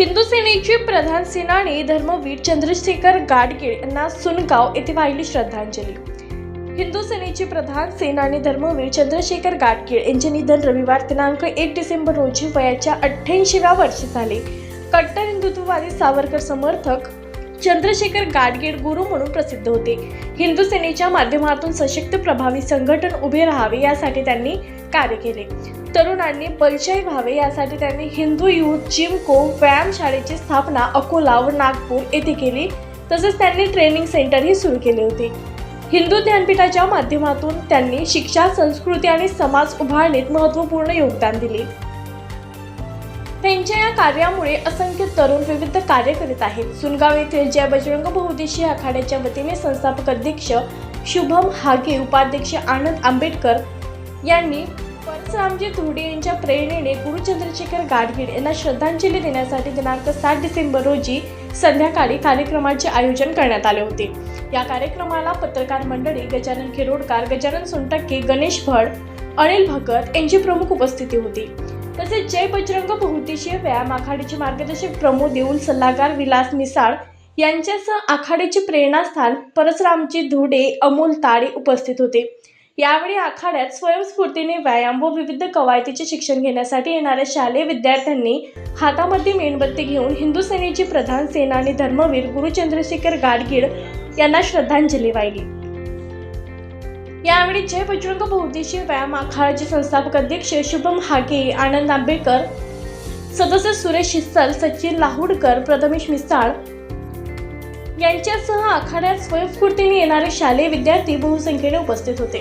हिंदू सेनेचे प्रधान सेनानी धर्मवीर चंद्रशेखर गाडगीळ यांना सुनगाव येथे वाहिली श्रद्धांजली. हिंदू सेनेचे प्रधान सेनानी धर्मवीर चंद्रशेखर गाडगीळ यांचे निधन रविवार दिनांक एक डिसेंबर रोजी वयाच्या अठ्ठ्याऐंशीव्या वर्षी झाले. कट्टर हिंदुत्ववादी सावरकर समर्थक चंद्रशेखर गाडगीळ गुरु म्हणून प्रसिद्ध होते. हिंदू सेनेच्या माध्यमातून सशक्त प्रभावी संघटन उभे राहावे यासाठी त्यांनी कार्य केले. तरुणांनी परिचय व्हावे यासाठी त्यांनी हिंदू युथ जिमको व्यायामशाळेची स्थापना अकोला व नागपूर येथे केली. तसेच त्यांनी ट्रेनिंग सेंटरही सुरू केले होते. हिंदू ज्ञानपीठाच्या माध्यमातून त्यांनी शिक्षा संस्कृती आणि समाज उभारणीत महत्त्वपूर्ण योगदान दिले. त्यांच्या या कार्यामुळे असंख्य तरुण विविध कार्य करीत आहेत. सुनगाव येथील जय बजरंग बहुदेशी आखाड्याच्या वतीने संस्थापक अध्यक्ष शुभम हागे उपाध्यक्ष आनंद आंबेडकर यांनी परसरामजी धुडे यांच्या प्रेरणेने गुरु चंद्रशेखर गाडगीळ यांना श्रद्धांजली देण्यासाठी दिनांक सात डिसेंबर रोजी संध्याकाळी कार्यक्रमाचे आयोजन करण्यात आले होते. या कार्यक्रमाला पत्रकार मंडळी गजानन खिरोडकार गजानन सोनटक्के गणेश भड अनिल भगत यांची प्रमुख उपस्थिती होती. तसेच जय बजरंग बहुतेशीय व्यायाम आघाडीचे मार्गदर्शक प्रमोद देऊल सल्लागार विलास मिसाळ यांच्यासह आखाडीचे प्रेरणास्थान परसरामजी धुडे अमोल ताडे उपस्थित होते. यावेळी आखाड्यात स्वयंस्फूर्तीने व्यायाम व विविध कवायतीचे शिक्षण घेण्यासाठी येणाऱ्या शालेय विद्यार्थ्यांनी हातामध्ये मेणबत्ती घेऊन हिंदू सेनेचे प्रधान सेनानी धर्मवीर गुरु चंद्रशेखर गाडगीळ यांना श्रद्धांजली वाहिली. यावेळी जय बजरंग बहुउद्देशीय व्यायाम आखाड्याचे संस्थापक अध्यक्ष शुभम हागे आनंद आंबेडकर सदस्य सुरेश शिस्सल सचिन लाहुडकर प्रथमेश मिसाळ यांच्यासह आखाड्यात स्वयंस्फूर्तीने येणारे शालेय विद्यार्थी बहुसंख्येने उपस्थित होते.